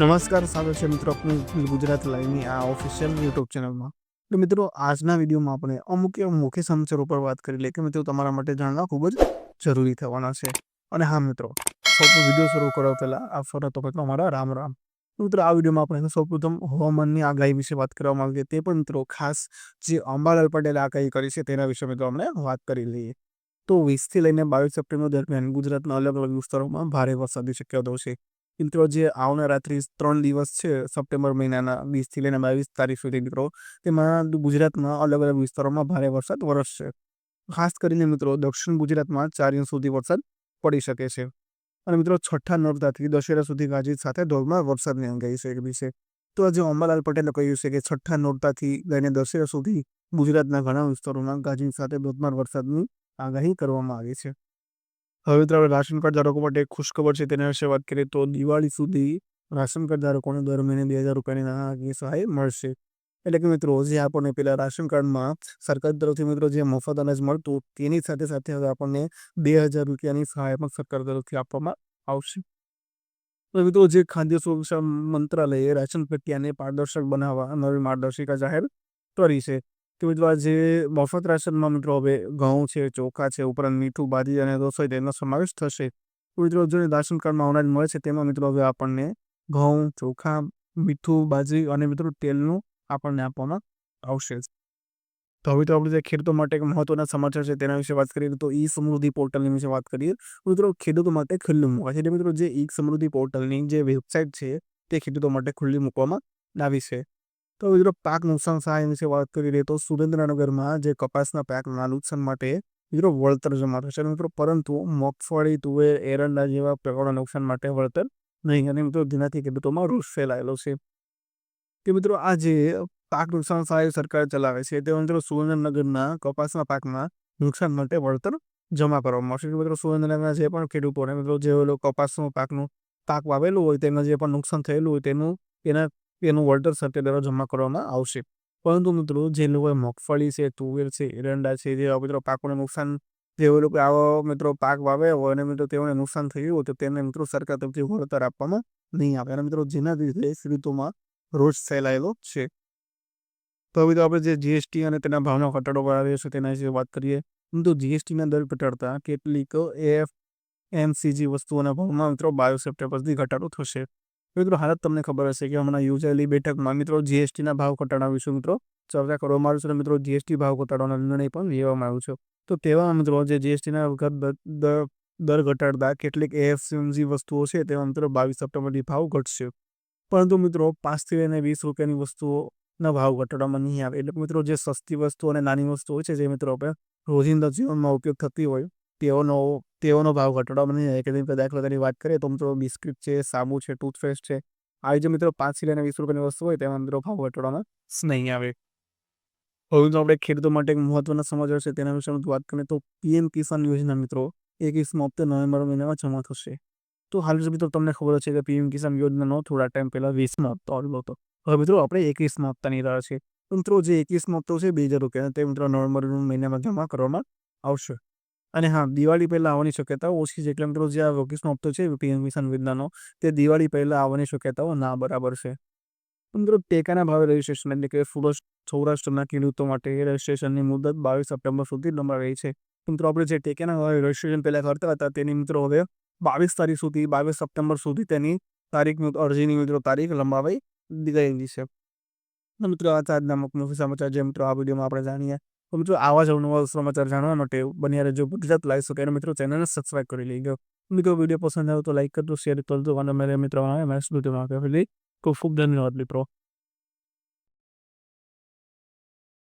નમસ્કાર, સ્વાગત છે મિત્રો આપનું ગુજરાત લાઈવની આ ઓફિશિયલ યુટ્યુબ ચેનલમાં તો મિત્રો, આજના વિડીયોમાં આપણે અમુક મુખ્ય સમાચારો પર વાત કરી લઈએ કે મિત્રો તમારા માટે જાણવા ખૂબ જ જરૂરી થવાના છે. અને હા મિત્રો સૌપ્રથમ વીડિયો શરૂ કરવા પહેલાં આ ફરત મિત્રો અમારા રામ રામ. મિત્રો, આ વિડીયોમાં આપણે સૌપ્રથમ હવામાનની આગાહી વિશે વાત કરવા માંગીએ. તે પણ મિત્રો ખાસ જે અંબાલાલ પટેલે આગાહી કરી છે તેના વિશે મિત્રો આપણે વાત કરી લઈએ. તો વીસથી લઈને બાવીસ સપ્ટેમ્બર દરમિયાન ગુજરાતના અલગ અલગ વિસ્તારોમાં ભારે વરસાદની શક્યતાઓ છે. મિત્રો, જે આવનારા ત્રીસ ત્રણ દિવસ છે, સપ્ટેમ્બર મહિનાના વીસથી લઈને બાવીસ તારીખ સુધી મિત્રો, તેમાં ગુજરાતના અલગ અલગ વિસ્તારોમાં ભારે વરસાદ વરસશે. ખાસ કરીને મિત્રો, દક્ષિણ ગુજરાતમાં ચાર ઇંચ સુધી વરસાદ પડી શકે છે. અને મિત્રો, છઠ્ઠા નોરતાથી દશેરા સુધી ગાજવીજ સાથે ધોધમાર વરસાદની આગાહી છે વિશે તો આજે અંબાલાલ પટેલે કહ્યું છે કે છઠ્ઠા નોરતાથી લઈને દશેરા સુધી ગુજરાતના ઘણા વિસ્તારોમાં ગાજવીજ સાથે ધોધમાર વરસાદની આગાહી કરવામાં આવી છે. હવે મિત્રો આપણે રાશન કાર્ડ ધારકો માટે એક ખુશખબર છે, તેના વિશે વાત કરીએ તો દિવાળી સુધી રાશન કાર્ડ ધારકોને દર મહિને બે હજાર રૂપિયાની નાણાકીય સહાય મળશે. એટલે કે મિત્રો, જે આપણને પેલા રાશન કાર્ડમાં સરકાર તરફથી મિત્રો જે મફત અનાજ મળતું, તેની સાથે સાથે હવે આપણને બે હજાર રૂપિયાની સહાય પણ સરકાર તરફથી આપવામાં આવશે. તો મિત્રો, જે ખાદ્ય સુરક્ષા મંત્રાલયે રાશન પ્રક્રિયાને પારદર્શક બનાવવા નવી માર્ગદર્શિકા જાહેર કરી છે તો મિત્રો આ જે મફત રાશનમાં મિત્રો હવે ઘઉં છે, ચોખા છે, ઉપરાંત મીઠું બાજી અને રસોઈ તેનો સમાવેશ થશે. મિત્રો જે રાશન કાર્ડમાં અનાજ મળે છે તેમાં મિત્રો હવે આપણને ઘઉં, ચોખા, મીઠું, બાજરી અને મિત્રો તેલનું આપણને આપવામાં આવશે તો હવે તો આપણે જે ખેડૂતો માટે એક મહત્વના સમાચાર છે તેના વિશે વાત કરીએ તો ઈ સમૃદ્ધિ પોર્ટલની વિશે વાત કરીએ. મિત્રો ખેડૂતો માટે ખુલ્લું મૂકાય છે. મિત્રો જે ઈ સમૃદ્ધિ પોર્ટલની જે વેબસાઇટ છે તે ખેડૂતો માટે ખુલ્લી મૂકવામાં આવી છે. તો મિત્રો પાક નુકસાન સહાય વિશે વાત કરી લઈએ તો સુરેન્દ્રનગરમાં જે કપાસના પાકના નુકસાન માટે મિત્રો વળતર જમા થશે. મિત્રો, પરંતુ મગફળી, તુવેર, એરંડા જેવા પ્રકારના નુકસાન માટે વળતર નહીં. અને મિત્રો, જેનાથી ખેડૂતોમાં રોષ ફેલાયેલો છે. કે મિત્રો, આ જે પાક નુકસાન સહાય સરકાર ચલાવે છે તે મિત્રો સુરેન્દ્રનગરના કપાસના પાકના નુકસાન માટે વળતર જમા કરવામાં આવશે. મિત્રો, સુરેન્દ્રનગરના જે પણ ખેડૂતોને, મિત્રો જે કપાસનું પાકનું પાક વાવેલું હોય, તેના જે પણ નુકસાન થયેલું હોય, તેનું એના એનું વળતર સત્ય દ્વારા જમા કરવામાં આવશે. પરંતુ મિત્રો, જે લોકોએ મગફળી છે, તુવેર છે, એરંડા છે, જે મિત્રો પાકોને નુકસાન, જે લોકો આવો મિત્રો પાક વાવે હોય અને મિત્રો તેઓને નુકસાન થયું હોય, તો તેને મિત્રો સરકાર તરફથી વળતર આપવામાં નહીં આવે. અને મિત્રો જેના લીધે ખેડૂતોમાં રોષ ફેલાયેલો છે. તો હવે આપણે જે જીએસટી અને તેના ભાવના ઘટાડો કરાવ્યો છે તેના વિશે વાત કરીએ. તો જીએસટીના દર ઘટાડતા કેટલીક એફ એમસીજી વસ્તુઓના ભાવમાં મિત્રો બાવીસ સપ્ટેમ્બરથી ઘટાડો થશે. મિત્રો હાલત તમને ખબર હશે કે હમણાં યોજાયેલી બેઠકમાં મિત્રો જીએસટીના ભાવ ઘટાડા વિશે મિત્રો. ચર્ચા કરવામાં આવ્યું છે મિત્રો જીએસટી ભાવ ઘટાડવાનો નિર્ણય પણ લેવામાં આવ્યો છે. તો તેવા મિત્રો જે જીએસટીના દર ઘટાડતા કેટલીક એએફસીએમજી વસ્તુઓ છે તેમાં મિત્રો બાવીસ સપ્ટેમ્બરથી ભાવ ઘટશે. પરંતુ મિત્રો પાંચથી લઈને વીસ રૂપિયાની વસ્તુઓના ભાવ ઘટાડવામાં નહીં આવે. એટલે મિત્રો જે સસ્તી વસ્તુ અને નાની વસ્તુ હોય છે જે મિત્રો આપણે રોજિંદા જીવનમાં ઉપયોગ થતી હોય તેઓનો તેઓનો ભાવ ઘટાડવામાં નહીં આવે કે દાખલા તરીકે વાત કરીએ તો મિત્રો બિસ્કિટ છે, સાબુ છે, ટૂથપેસ્ટ છે, આવી જે મિત્રો પાંચથી લઈને વીસ રૂપિયાની વસ્તુ હોય તેમાં મિત્રો ભાવ ઘટાડવામાં નહીં આવે. હવે તો આપણે ખેડૂતો માટે એક મહત્વના સમાચાર છે તેના વિશે વાત કરીએ તો પીએમ કિસાન યોજના મિત્રો એકવીસમાં હપ્તે નવેમ્બર મહિનામાં જમા થશે. તો હાલ મિત્રો તમને ખબર છે કે પીએમ કિસાન યોજનાનો થોડા ટાઈમ પહેલાં વીસમાં હપ્તો આવેલો હતો. હવે મિત્રો આપણે એકવીસમાં હપ્તાની રાહ છે. મિત્રો જે એકવીસમાં હપ્તો છે બે હજાર રૂપિયા તે મિત્રો નવેમ્બર મહિનામાં જમા કરવામાં આવશે. અને હા, દિવાળી પહેલાં આવવાની શક્યતાઓ ઓછી છે એટલે મિત્રો જે આ વકીસનો હપ્તો છે પીએમ યોજનાનો તે દિવાળી પહેલાં આવવાની શક્યતાઓ ના બરાબર છે. મિત્રો ટેકાના ભાવે રજીસ્ટ્રેશન એટલે કે સૌરાષ્ટ્રના ખેડૂતો માટે રજીસ્ટ્રેશનની મુદત બાવીસ સપ્ટેમ્બર સુધી લંબાવી છે. મિત્રો આપણે જે ટેકાના ભાવે રજીસ્ટ્રેશન પહેલાં કરતા હતા તેની મિત્રો હવે બાવીસ તારીખ સુધી, બાવીસ સપ્ટેમ્બર સુધી તેની તારીખ અરજીની મિત્રો તારીખ લંબાવાઈ ગયેલી છે. મિત્રો આ આજના મુખ્ય સમાચાર જે મિત્રો આ વિડીયોમાં આપણે જાણીએ. તો મિત્રો, આવા જ નવા સમાચાર જાણવા માટે બન્યા રહેજો ગુજરાત લાઈવ શકે અને મિત્રો ચેનલને સબસ્ક્રાઈબ કરી લઈ ગયો. મિત્રો વીડિયો પસંદ આવ્યો તો લાઈક કરજો શેર કરજો અને મારે મિત્રો આવે મેં સ્મૃતિમાં ખૂબ ખૂબ ધન્યવાદ મિત્રો.